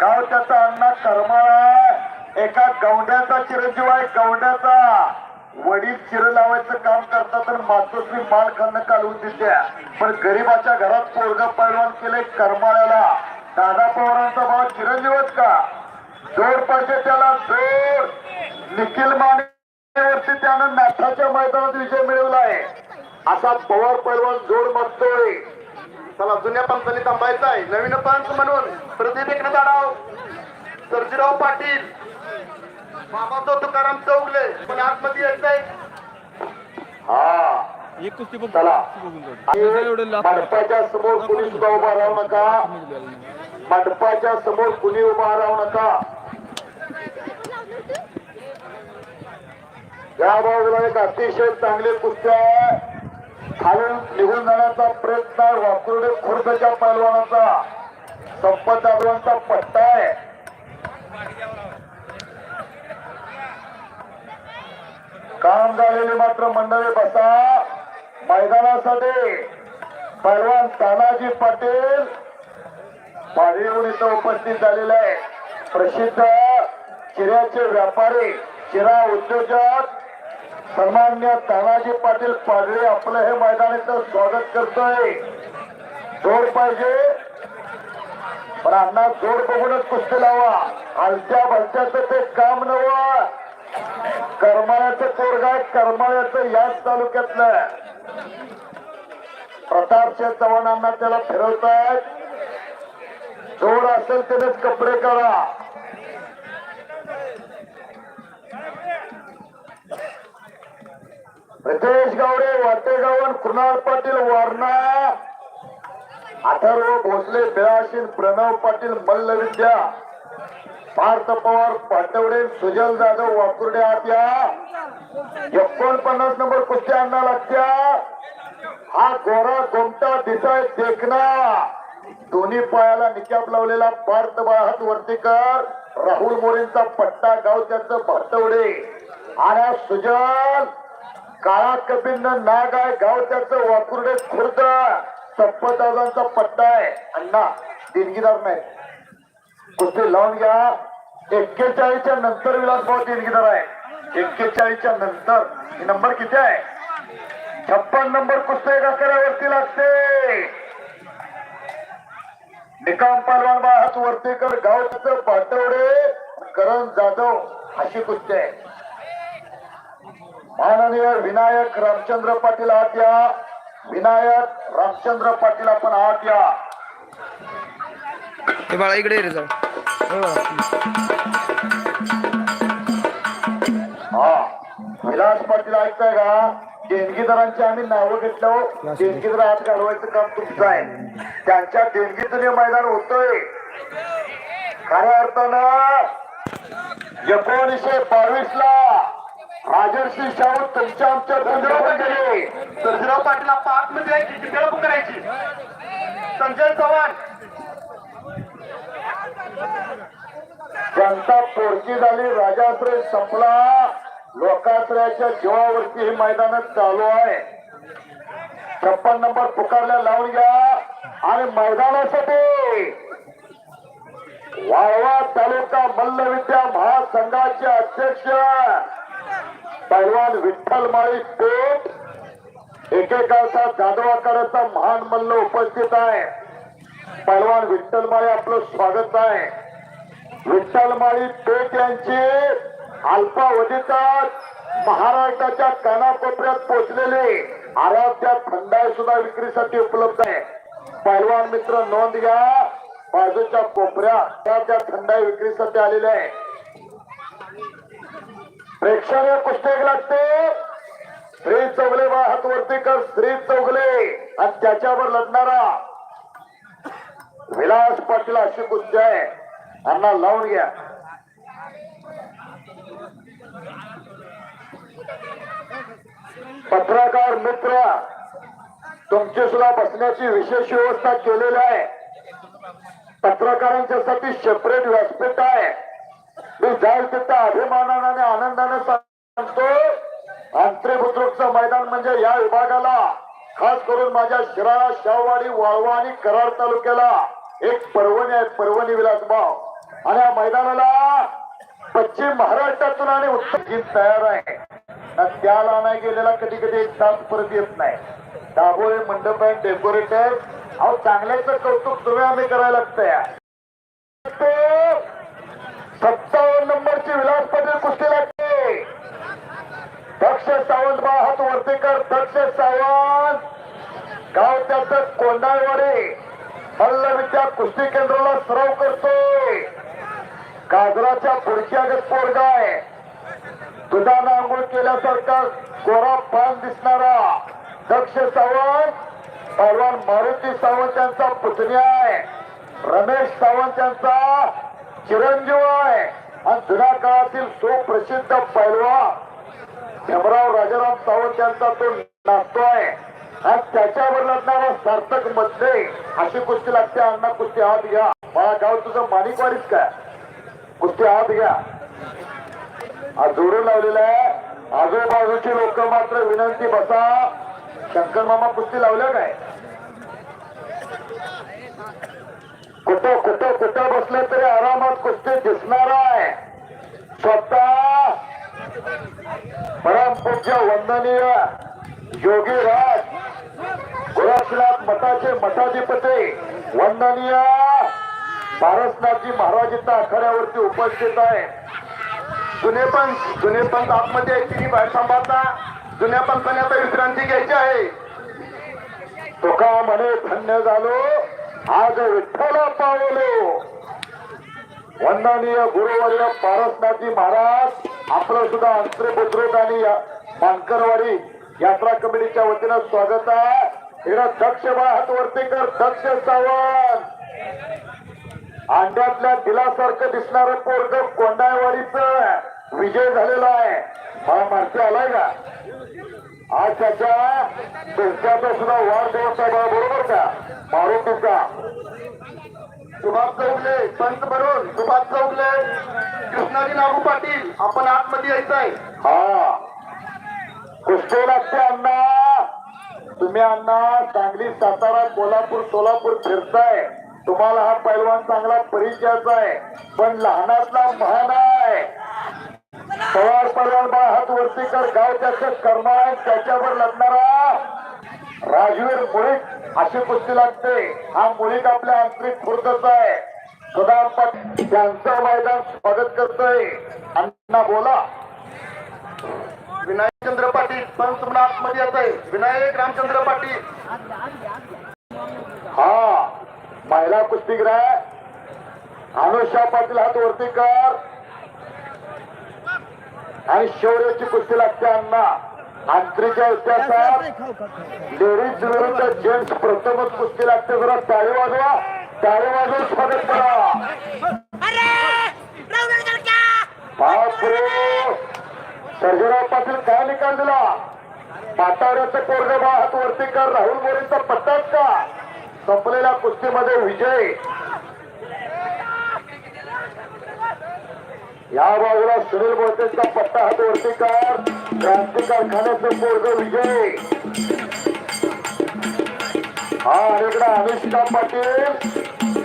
गाव त्याचा अण्णा करमाळा एका गवड्याचा चिरंजीव आहे गवड्याचा. वडील चिर लावायचं काम करतात तर मातोश्री माल खाणं कालवून देते. पण गरीबाच्या घरात पोरग पैलवान केले करमाळ्याला दादा पवारांचा भाव चिरंजीवच का? जोर पाहिजे त्याला जोर. निखिल मानेवरती त्यानं मॅथाच्या मैदानात विजय मिळवला आहे. असा पवार पैलवान जोर मागतोय. चला जुन्या पंचांनी थांबायचं आहे नवीन पंच म्हणून प्रदीप एकनाथ आढाव सर्जीराव पाटील. बाबाचो तुकाराम चौगले. पण आतमध्ये यायचंय? हा. एक कुस्ती बघ चला. मंडपाच्या समोर कुणी सुद्धा उभा राहू नका. मंडपाच्या समोर कुणी उभा राहू नका. या बाजूला एक अतिशय चांगली कुस्ती आहे. खालून निघून जाण्याचा प्रयत्न वाकुर्डे खुर्दच्या पैलवानाचा संपत जाधवांचा पट्टा आहे. काम झालेले मात्र मंडळी बसा. मैदानासाठी पैलवान तानाजी पाटील पाडीहून इथं उपस्थित झालेले आहे. प्रसिद्ध चिऱ्याचे व्यापारी चिरा उद्योजक सन्मान्य तानाजी पाटील पाडळे आपलं हे मैदानाचं स्वागत करतोय. जोड पाहिजे. पण अण्णा जोड बघूनच कुस्ती लावा. आलत्या भलत्याचं ते काम नवं करमाळ्याचं कोरगाव करमाळ्याचं याच तालुक्यातलं. प्रतापशे चव्हाणांना त्याला फिरवतायत. जोड असेल त्यानेच कपडे करा रितेश गावडे वाटेगावन कृणाल पाटील वारणा. अथर्व भोसले बेळाशीन प्रणव पाटील मल्लविद्या. पार्थ पवार पाटवडे सुजल जाधव वाकुर्डे आत्या एकोणपन्नास नंबर कुस्त्या आणा लागत्या. हा गोरा गोमटा दिसाय देखना. दोन्ही पायाला निकाप लावलेला पार्थ बाळात वर्तीकर. राहुल मोरेंचा पट्टा गाव त्याचं भातवडे आणि सुजल काळा कबीन नाग आहे गाव त्याचं वाकुर्डे खुर्द. संपदादांचा पट्टा आहे. अण्णा देणगीदार नाही कुस्ती लावून घ्या. एक्केचाळीसच्या नंतर विलासभाऊ देणगीदार आहे. एक्केचाळीसच्या नंतर. ही नंबर किती आहे? छप्पन नंबर कुस्ती एका करावरती लागते. निकाम पालवान बाळात वर्तेकर गावचं पाटवडे करण जाधव अशी कुस्ती आहे. माननीय विनायक रामचंद्र पाटील आत या. विनायक रामचंद्र पाटील आपण आत या. हे बाळा इकडे रे जाऊ. हे. हा. विलास पाटील ऐकताय का? देणगीदारांची आम्ही नावं घेतलं. देणगीदार आत घालवायचं काम तुमचं आहे. त्यांच्या देणगीतून हे मैदान होतोय. खऱ्या अर्थानं एकोणीसशे बावीस ला राजर्षी शाहू तुमच्या आमच्या धंद्यावर गेले सर्जीराव पाटील आतमध्ये बेळपूर करायची. संजय चव्हाण. जनता पोरकी झाली राजाश्रय संपला. लोकाश्रयाच्या जीवावरती हे मैदान चालू आहे. छप्पन नंबर पुकारल्या लावून घ्या. आणि मैदानासाठी वाळवा तालुका मल्लविद्या महासंघाचे अध्यक्ष पैलवान विठ्ठल माळी पेठ एकेकाचा जाधव महान मल्ल उपस्थित आहे. पैलवान विठ्ठल माळी आपलं स्वागत आहे. विठ्ठल माळी पेठ यांची अल्पावधीतच महाराष्ट्राच्या कानाकोपऱ्यात पोहोचलेली आराध्या थंडाई सुद्धा विक्रीसाठी उपलब्ध आहे. पैलवान मित्र नोंद घ्या. बाजूच्या कोपऱ्यात त्या थंडाई विक्रीसाठी आलेल्या आहे. प्रेक्षणीय कुस्ती लागते श्री चौगले बा हात श्री चौगले. आणि त्याच्यावर लढणारा विलास पाटील अशी कुस्ती आहे. अण्णा लावून घ्या. पत्रकार मित्र तुमची सुद्धा बसण्याची विशेष व्यवस्था केलेली आहे. पत्रकारांच्यासाठी सेपरेट व्यासपीठ आहे. मी जाईल तिथं आणि आनंदाने सांगतो आंत्रे बुद्रुकचं मैदान म्हणजे या विभागाला खास करून माझ्या शिराळा शाहवाडी वाळवा आणि कराड तालुक्याला एक पर्वणी आहे पर्वणी विलासभाव. आणि या मैदानाला पश्चिम महाराष्ट्रातून आणि उत्तर टीम तयार आहे. त्याला नाही गेलेला कधी कधी एक तास परत येत नाही. दाभोळे मंडप आहे डेकोरेटर अहो चांगल्याचं कौतुक तुम्ही आम्ही करायला लागतंय सत्तावन्न नंबरची विलास पाटील कुस्ती लागते दक्ष सावंत बा हात वरती कर दक्ष सावंत. गाव त्याचं कोंडाळवाडी. मल्लविद्या कुस्ती केंद्राला सराव करतोय. काजराच्या पुढच्या पोरगा आहे दुधानं आंघोळ केल्यासारखा कोरा पान दिसणारा दक्ष सावंत. पहलवान मारुती सावंत यांचा पुतण्या आहे. रमेश सावंत यांचा चिरंजीव आहे. आणि जुन्या काळातील सुप्रसिद्ध पैलवान भीमराव राजाराम सावंत यांचा तो नाचतो आहे. आणि त्याच्यावर लढणारा सार्थकमध्ये अशी कुस्ती लागते अण्णा कुस्ती हात घ्या. मला गाव तुझं माणिकवाडीच काय? कुस्ती हात घ्या. हा जोडून लावलेला आहे. आजूबाजूची लोक मात्र विनंती बसा. शंकर मामा कुस्ती लावल्या काय? कुठं कुठं कुठं बसलं तरी आरामात कुस्ती दिसणार आहे. स्वतः परमपूज्य वंदनीय योगी राज गोरक्षनाथ मठाचे मठाधिपती वंदनीय पारसनाथजी महाराज इथं आखाड्यावरती उपस्थित आहे. जुने पण जुने पंत आतमध्ये आहे तिन्ही बाहेर थांबाचा जुन्या पंताने आता विश्रांती घ्यायची आहे. तुका म्हणे धन्य झालो आज विठ्ठला पावलो वंदनीय गुरुवर्य पारसनाथजी महाराज आपलं सुद्धा अंतरे बुद्रुक आणि या- मानकरवाडी यात्रा कमिटीच्या वतीनं स्वागत आहे. इकडं दक्ष बा हात वरती कर दक्ष सावंत. अंड्यातल्या दिलासारखं दिसणारं पोरग कोंडाळवाडीच विजय झालेला आहे. मला माहिती आलाय का? आज त्याच्या सुद्धा वाढदिवस आहे बरोबर का? मारुतीचा. सुभाष चौगले संत भरून सुभाष चौगले कृष्णाजी नागू पाटील आपण आतमध्ये यायचं आहे हा. कुस्ती लागते अण्णा तुम्ही अण्णा सांगली सातारा कोल्हापूर सोलापूर फिरताय. तुम्हाला हा पैलवान चांगला परिचयाचा आहे. पण लहानातला महान आहे. पवार पैलवान बा हात वरती कर गाव त्याचं करणार त्याच्यावर लढणारा राजवीर मुळीक अशी कुस्ती लागते. हा मुळीक आपल्या आंतरिक खुर्दचा आहे. सदा पाटील त्यांचं मैदान स्वागत करतोय. अण्णा बोला. विनायक चंद्र पाटील पण म्हणून आतमध्ये येत आहे विनायक रामचंद्र पाटील. हा महिला कुस्तीगीर अनुषा पाटील हात वरती कर. आणि शौर्याची कुस्ती लागते अण्णा. आंतरीच्या इतिहासात लेडीज विरुद्ध जेंट्स प्रथमच कुस्ती लागते जरा टाळी वाजवा. टाळी वाजवून स्वागत करा. बापरे सर्जेराव पाटील काय निकाल दिला? पाटावऱ्याचं पोरग बा हात वरती कर. राहुल मोरेंचा पट्टाच का? संपलेल्या कुस्तीमध्ये विजय. या बाजूला सुनील मोहितेचा पट्टा हात वरती कर. क्रांती कारखान्याचं पोरग विजय. हा अनेकडा अनुष्का पाटील.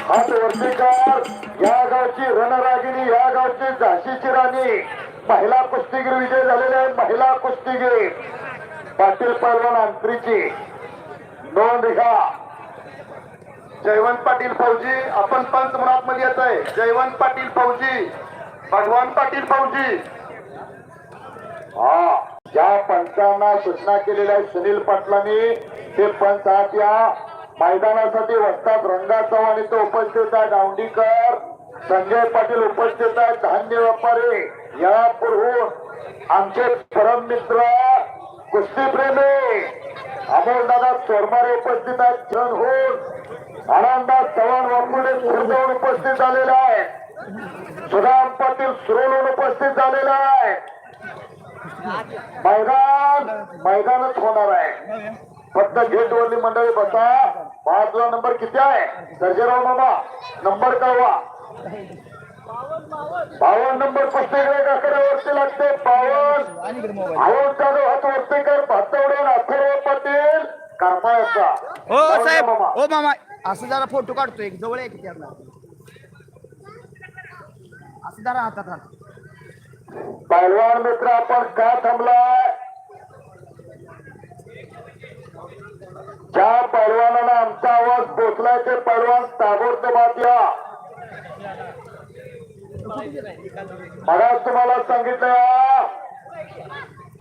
हात वरती कर. या गावची रणरागिणी या गावची झाशीची राणी. महिला कुस्तीगीर विजय झालेले आहे महिला कुस्तीगीर. पाटील पैलवान अंतरीची नोंद घ्या. जयवंत पाटील फौजी आपण पंच म्हणून मध्ये येत आहे. जयवंत पाटील फौजी. भगवान पाटील भाऊजी. हा ज्या पंचांना सूचना केलेल्या आहेत सुनील पाटलांनी ते पंच आहात या मैदानासाठी वस्तात रंगाचा आणि इथं उपस्थित आहे गावडीकर संजय पाटील उपस्थित आहे धान्य व्यापारी यापूर्वून आमचे परम मित्र कुस्तीप्रेमी अमोलदादा चोरमारे उपस्थित आहेत. क्षण होऊन आनंदा चव्हाण वाकुडे उपस्थित झालेले आहे सुदाम पाटील सुरवून उपस्थित झालेला आहे. मैदान मैदानच होणार आहे. फक्त गेट वरली मंडळी बसा. बाजूला नंबर किती आहे? सर्जेराव मामा नंबर कळवा. बावन्न नंबर पुस्तक आकड्यावरती लागते. बावन्न. आवड जाधव हात वरती कर. भातवडे अथर्व पाटील करमाळ्याचा हो साहेब. हो मामा. असं जरा फोटो काढतोय. जवळ आहे की त्यांना असं जरा हातात पैलवान मित्र आपण का थांबलाय? ज्या पैलवानाला आमचा आवाज पोचलाय ते पैलवान ताबडतोब आत या. तुम्हाला सांगितलं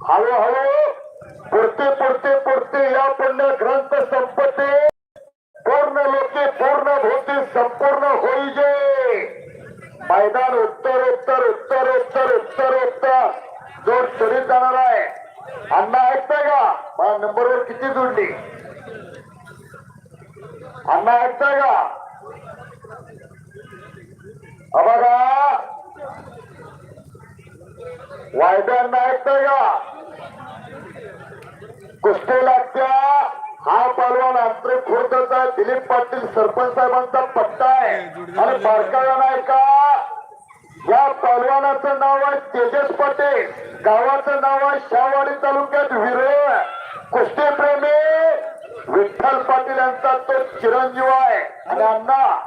हळूहळू पुरते पुरते पुरते या पुण्य ग्रंथ संपत्ती पूर्ण लोके पूर्ण भूती संपूर्ण होईजे मैदान उत्तर उत्तर उत्तर उत्तर उत्तर उत्तर. जोर चढीत जाणार आहे. अण्णा ऐकताय का? मला नंबरवर किती जोडली? अण्णा ऐकताय का? हा बघा. वायद्यांना ऐकताय का? कुस्ती लागत्या. हा पलवान आंतरिक खुर्दचा दिलीप पाटील सरपंच साहेबांचा पट्टा आहे. आणि बारकाव्या नाही का? या पलवानाचं नाव आहे तेजस पाटील. गावाचं नाव आहे शाहवाडी तालुक्यात विरळ. कुस्ती प्रेमी विठ्ठल पाटील यांचा तो चिरंजीव आहे. आणि अण्णा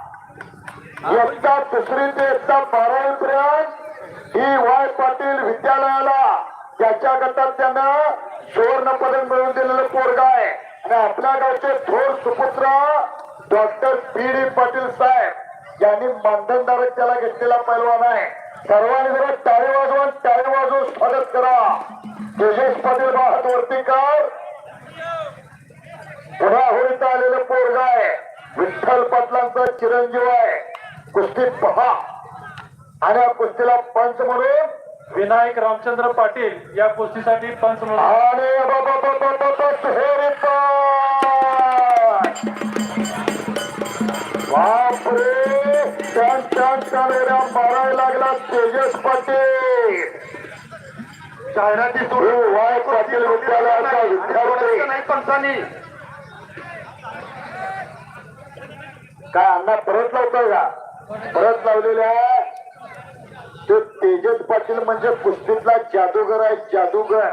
इयत्ता दुसरी ते इयत्ता बारावी पर्यंत ही वाय पाटील विद्यालयाला त्याच्या गटात त्यानं सुवर्ण पदक मिळवून दिलेलं पोरगा आहे. आणि आपल्या गावचे थोर सुपुत्र डॉक्टर पी डी पाटील साहेब यांनी मानधनधारक त्याला घेतलेला पैलवान आहे. सर्वांनी जरा टाळी वाजवून टाळी वाजवून स्वागत करा. तेजस पाटील बाहत वर्तीकर पुन्हा होळीत आलेलं पोरगा आहे. विठ्ठल पाटलांचा चिरंजीव आहे. कुस्ती पहा. आणि या कुस्तीला पंच म्हणून विनायक रामचंद्र पाटील या कुस्तीसाठी पंच म्हणून आणि बाबा बाबा बाबा. बापरे! मारायला लागला तेजस पाटील. जाहिराती वाय पाटील विद्यालयाचा विद्यार्थी. नाही पंचांनी. काय अण्णा परत लावतोय का? परत लावलेल्या तो तेजस पाटील म्हणजे कुस्तीतला जादूगर आहे जादूगर.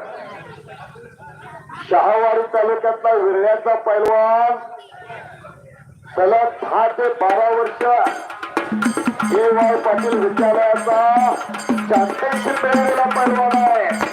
शहावाडी तालुक्यातला विरण्याचा पैलवान. सलग दहा ते बारा वर्ष ए वाय पाटील विद्यालयाचा चॅम्पियनशिप मिळवलेला पैलवान आहे.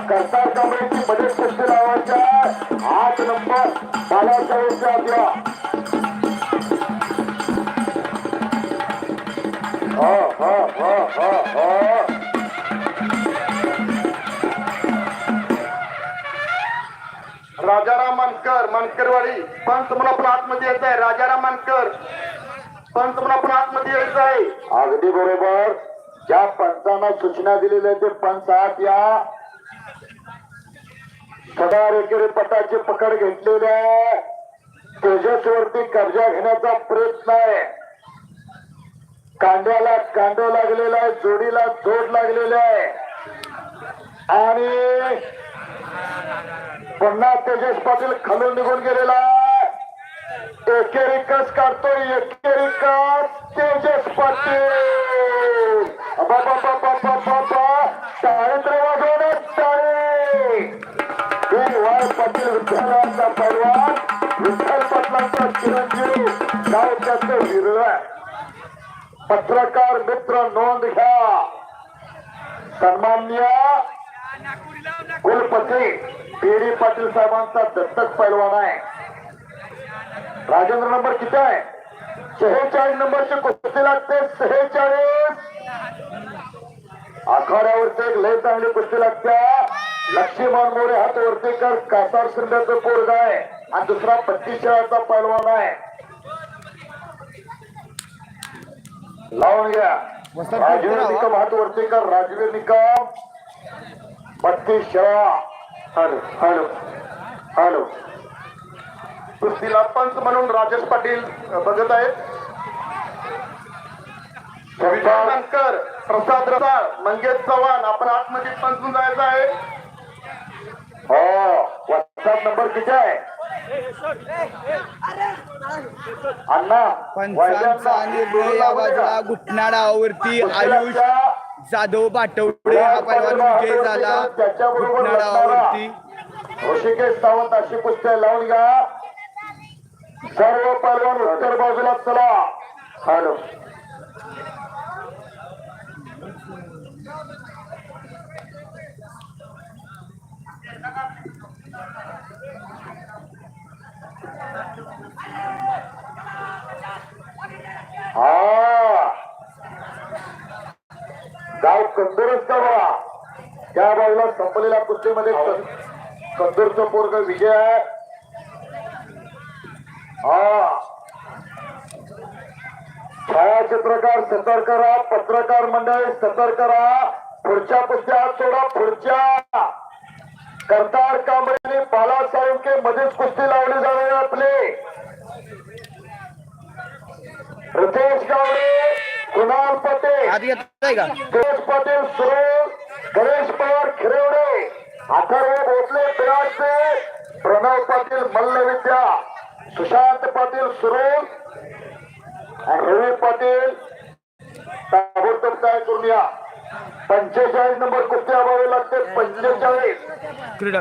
करतार कमिटीची मदत कुस्ती लावायच्या आठ नंबर बालासाहेबच्या आपल्या हो हो हो हो हो. राजाराम मानकर मानकरवाडी. पंच म्हणून आपण आतमध्ये येत आहे. राजाराम मानकर. पंच म्हणून आपण आतमध्ये यायचं आहे. अगदी बरोबर. ज्या पंचांना सूचना दिलेल्या ते पंच आत या. सदा एकेरी पटाची पकड घेतलेल्या तेजसवरती कब्जा घेण्याचा प्रयत्न आहे. कांद्याला कांड लागलेला आहे जोडीला जोड लागलेला आहे. आणि पुन्हा तेजस पाटील खालून निघून गेलेला एकेरी कस काढतो एकेरी कस तेजस पाटील. चारित्र्य वाजवण्यात टाळे हे पत्रकार मित्र नोंद कुलपती पी डी पाटील साहेबांचा दत्तक पैलवान आहे. राजेंद्र नंबर किती आहे? सेहेचाळीस नंबरची कुस्ती लागते सेहेचाळीस आखाड्यावरती एक लय चांगली कुस्ती लागत्या लक्ष्मण मोरे हात वरती कर. कासार शिंद्याचं पोरग आहे. आणि दुसरा पट्टी शेळाचा पैलवान आहे. लावून घ्या. राजवीर निकम हात वरती कर. राजवीर निकम. पट्टी शेळा हॅलो हॅलो हॅलो. कुस्तीला पंच म्हणून राजेश पाटील बघत आहेत. प्रसाद रसाळ मंगेश चव्हाण. आपण आतमध्ये पंचून जायचं आहे. हो सात नंबर किती आहे अण्णा पंचांचा घुटना डावावरती आयुष जाधव बाटवडे हा पैलवान विजय झाला घुटना डावावरती ऋषिकेश सावंत अशी कुस्त्या लावून घ्या सर्व पैलवान उत्तर बाजूला चला हॅलो हा गाव कंदूरच का बघा त्या संपलेल्या कुस्तीमध्ये कंदूरचं पोरग विजय आहे. हा. छायाचित्रकार सतर्क राहा पत्रकार मंडळी सतर्क राहा पुढच्या कुस्त्या हात सोडा पुढच्या. करतार कांबळे बाला साळुंके मध्येच कुस्ती लावली जाणार आपली. रितेश गावडे कुणाल पटेल. का? सुरेश पाटील सुरेश गणेश पवार खिरवडे अथर्व भोसले बिराजचे प्रणव पाटील मल्लविद्या. सुशांत पाटील सुरेश रवी पाटील. ताबडतोब काय करून या. पंचेचाळीस नंबर कुस्ती अभावी लागते. पंचेचाळीस. क्रीडा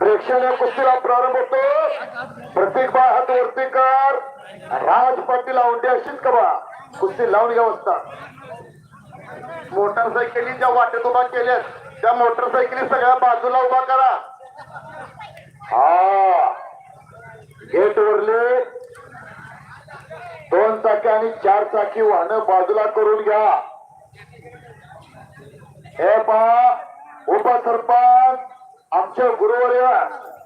प्रेक्षणीय कुस्तीला प्रारंभ होतो. प्रतीक बा हात वरती कर. राज पाटील औंढे अशीच का बा? कुस्ती लावून घ्या असतात मोटरसायकली ज्या वाटेत उभा केल्यात त्या मोटरसायकली सगळ्या बाजूला उभा करा. हा. गेट वरले. दोन चाकी आणि चार चाकी वाहन बाजूला करून घ्या. हे पहा उपसरपंच आमचे गुरुवर्य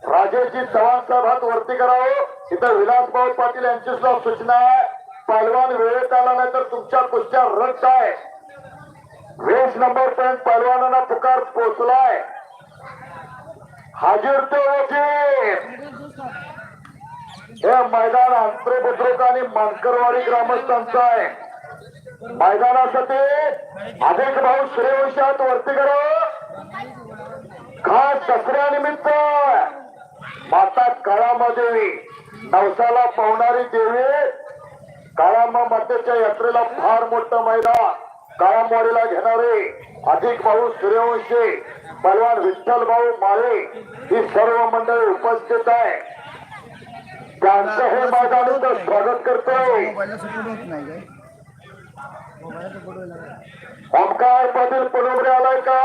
राजेशजी चव्हाण साहेब हात वरती करावं. इथं विलासभाऊ पाटील यांची सुद्धा सूचना आहे. पालवान वेळेत आला नाही तर तुमच्या कुस्त्या रद्द आहे. वीस नंबर पर्यंत पहलवानांना पुकार पोहोचलाय. हाजीर ते वजीर. हे मैदान आंत्रे बुद्रुक आणि मानकरवाडी ग्रामस्थांचं आहे. मैदानासाठी अधिक भाऊ सूर्यवंशात वरती करा. खास दसऱ्यानिमित्त माता काळामादेवी नवसाला पावणारी देवी काळामा मातेच्या यात्रेला फार मोठं मैदान. काळामवाडीला घेणारे अधिक भाऊ सूर्यवंशी पलवान विठ्ठल भाऊ माळे ही सर्व मंडळी उपस्थित आहे. त्यांचं हे मैदान स्वागत करतोय. मोबाईलला ओमकार पाटील पुनवरे आलाय का?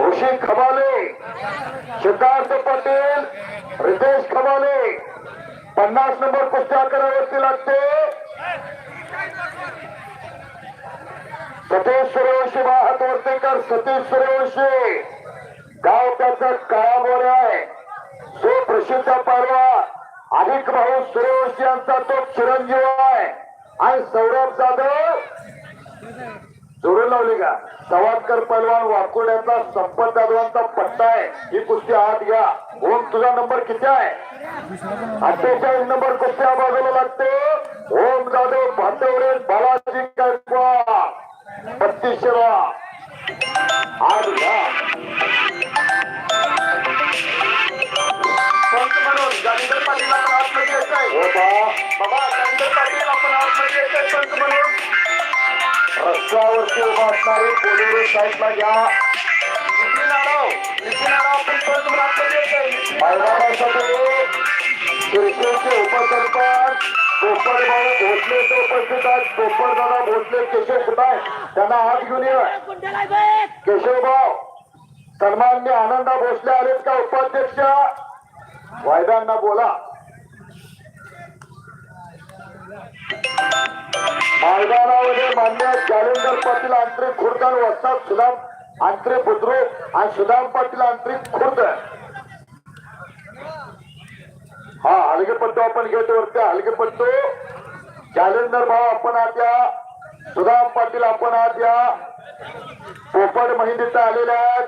ऋषी खबाले सिद्धार्थ पाटील रितेश खबाले. पन्नास नंबर कुस्त्या करावरती लागते. सतीश सूर्यवंशी बा हातवर्तीकर सतीश सूर्यवंशी गाव त्याचा काळामोर आहे. सुप्रसिद्ध परवा अधिक भाऊ सूर्यवंशी यांचा तो चिरंजीव आहे. आणि सौरभ जाधव जोडून लावली का? सवादकर पहलवान वाकोड्याचा संपत जाधवांचा पट्टा आहे. ही कुस्ती आत घ्या. ओम तुझा नंबर किती आहे? अठ्ठेचाळीस नंबर कुस्त्या बाजूला लागते. ओम जाधव भातवडे बालाजी गायकवाड. बत्तीसशे आत घ्या पंत म्हणून जालिंदर पाटील आपण हो बा बाबा जालिंदर पाटील आपण आतमध्ये यायचंय पंत म्हणून रस्त्यावरती उभा असणारे पोलेरे साईडला घ्या. नितीन आपण म्हणून आतमध्ये उपसरपंच. कोपर भाऊ भोसले ते उपस्थित आहेत. कोपर दादा भोसले केशव कुटाय त्यांना हात घेऊन ये. केशव भाऊ सन्मान्य आनंदा भोसले आलेत का उपाध्यक्ष? वायदांना बोला. मैदानामध्ये मान्य जालेंदर पाटील आंतरिक खुर्द आणि वस्ताद सुदाम आंतरिक बुद्रुक आणि सुदाम पाटील आंतरिक खुर्द. हा हलगेपट्टू आपण गेट वरती हलगेपट्टू जालेंदर भाऊ आपण आत या. सुदाम पाटील आपण आत या. पोपट महिंदीत आलेल्या आहेत.